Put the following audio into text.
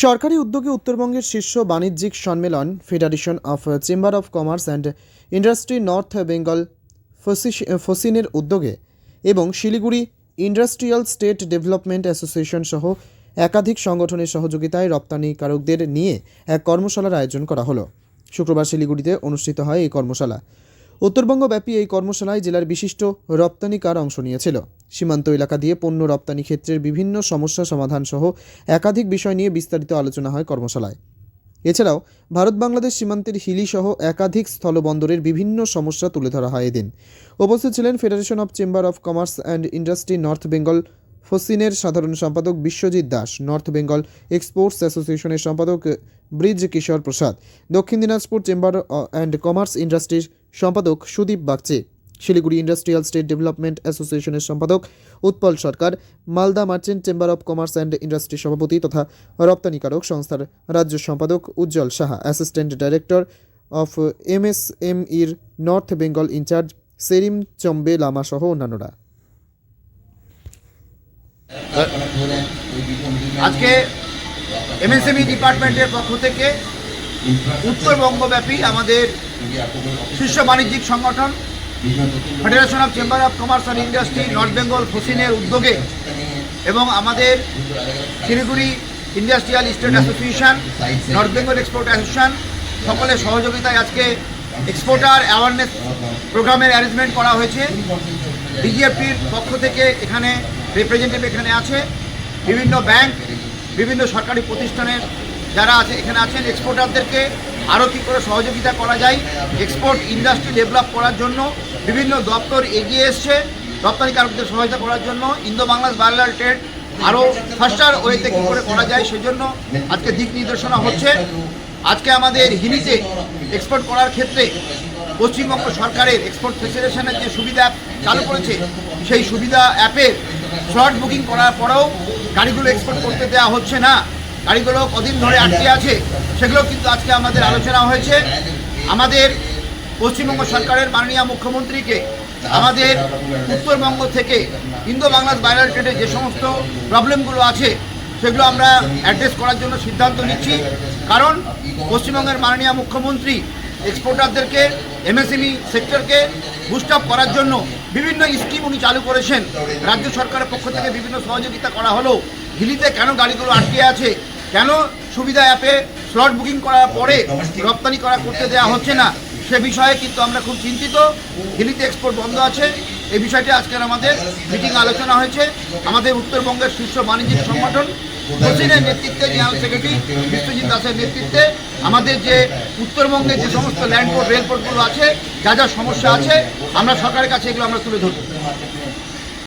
সরকারি উদ্যোগে উত্তরবঙ্গের শীর্ষ বাণিজ্যিক সম্মেলন federation of chamber of commerce and industry north Bengal ফসিনের উদ্যোগে এবং Siliguri industrial state development association সহ একাধিক সংগঠনের সহযোগিতায় রপ্তানিকারকদের নিয়ে এক কর্মশালার আয়োজন করা হলো। শুক্রবার শিলিগুড়িতে অনুষ্ঠিত হয় এই কর্মশালা। উত্তরবঙ্গব্যাপী এই কর্মশালায় জেলার বিশিষ্ট রপ্তানিকার অংশ নিয়েছিল। সীমান্ত এলাকা দিয়ে পণ্য রপ্তানি ক্ষেত্রের বিভিন্ন সমস্যা সমাধান সহ একাধিক বিষয় নিয়ে বিস্তারিত আলোচনা হয় কর্মশালায়। এছাড়াও ভারত বাংলাদেশ সীমান্তের হিলি সহ একাধিক স্থলবন্দরের বিভিন্ন সমস্যা তুলে ধরা হয় এদিন। উপস্থিত ছিলেন federation of chamber of commerce and industry north Bengal ফসিনের সাধারণ সম্পাদক বিশ্বজিৎ দাস নর্থ বেঙ্গল এক্সপোর্টস অ্যাসোসিয়েশনের সম্পাদক ব্রিজ কিশোর প্রসাদ, দক্ষিণ দিনাজপুর চেম্বার অ্যান্ড কমার্স ইন্ডাস্ট্রির সম্পাদক Sudip Bagchi, Siliguri industrial state development অ্যাসোসিয়েশনের সম্পাদক Utpal Sarkar, Malda merchant chamber of commerce and industry সভাপতি তথা রপ্তানিকারক সংস্থার রাজ্য সম্পাদক Ujjwal Saha assistant director of MSM ইর north Bengal in charge Serim Chombe Lama সহ অন্যান্যরা। আজকে এমএসএমই ডিপার্টমেন্টের পক্ষ থেকে উত্তরবঙ্গব্যাপী আমাদের শীর্ষ বাণিজ্যিক সংগঠন federation of chamber of commerce and industry north Bengal ফসিনের উদ্যোগে এবং আমাদের Siliguri industrial state association north Bengal export association সকলের সহযোগিতায় আজকে এক্সপোর্টার অ্যাওয়ারনেস প্রোগ্রামের অ্যারেঞ্জমেন্ট করা হয়েছে। ডিজিএফটির পক্ষ থেকে এখানে রিপ্রেজেন্টেটিভ এখানে আছে। বিভিন্ন ব্যাংক বিভিন্ন সরকারি প্রতিষ্ঠানের যারা আছে, এখানে আছেন এক্সপোর্টারদেরকে আরও কী করে সহযোগিতা করা যায় এক্সপোর্ট ইন্ডাস্ট্রি ডেভেলপ করার জন্য বিভিন্ন দপ্তর এগিয়ে এসছে রপ্তানিকারকদের সহায়তা করার জন্য ইন্দো বাংলাদেশ বায়োলার ট্রেড আরও ফাস্টার ওয়েতে কী করে করা যায় সেজন্য আজকে দিক নির্দেশনা হচ্ছে। আজকে আমাদের হিলিতে এক্সপোর্ট করার ক্ষেত্রে পশ্চিমবঙ্গ সরকারের এক্সপোর্ট ফেডারেশনের যে সুবিধা চালু করেছে, সেই সুবিধা অ্যাপের স্লট বুকিং করার পরেও গাড়িগুলো এক্সপোর্ট করতে দেওয়া হচ্ছে না। গাড়িগুলো কদিন ধরে আটকে আছে, সেগুলো কিন্তু আজকে আমাদের আলোচনা হয়েছে। আমাদের পশ্চিমবঙ্গ সরকারের মাননীয় মুখ্যমন্ত্রীকে, আমাদের উত্তরবঙ্গ থেকে ইন্দো বাংলাদেশ বাইরাল ট্রেডে যে সমস্ত প্রবলেমগুলো আছে, সেগুলো আমরা অ্যাড্রেস করার জন্য সিদ্ধান্ত নিচ্ছি। কারণ পশ্চিমবঙ্গের মাননীয় মুখ্যমন্ত্রী এক্সপোর্টারদেরকে এমএসএমই সেক্টরকে বুস্ট আপ করার জন্য বিভিন্ন স্কিম উনি চালু করেছেন। রাজ্য সরকারের পক্ষ থেকে বিভিন্ন সহযোগিতা করা হলো। হিলিতে কেন গাড়িগুলো আটকে আছে? কেন সুবিধা অ্যাপে স্লট বুকিং করার পরে রপ্তানি করা করতে দেওয়া হচ্ছে না? সে বিষয়ে কিন্তু আমরা খুব চিন্তিত। হিলিতে এক্সপোর্ট বন্ধ আছে। এই বিষয়টি আজকের আমাদের মিটিং আলোচনা হয়েছে। আমাদের উত্তরবঙ্গের শীর্ষ বাণিজ্যিক সংগঠন কোচিনের নেতৃত্বে জেনারেল সেক্রেটারি বিশ্বজিৎ দাসের নেতৃত্বে আমাদের যে উত্তরবঙ্গে যে সমস্ত ল্যান্ডপোর্ট রেলপোর্টগুলো আছে, যা যা সমস্যা আছে, আমরা সরকারের কাছে এগুলো আমরা তুলে ধরব।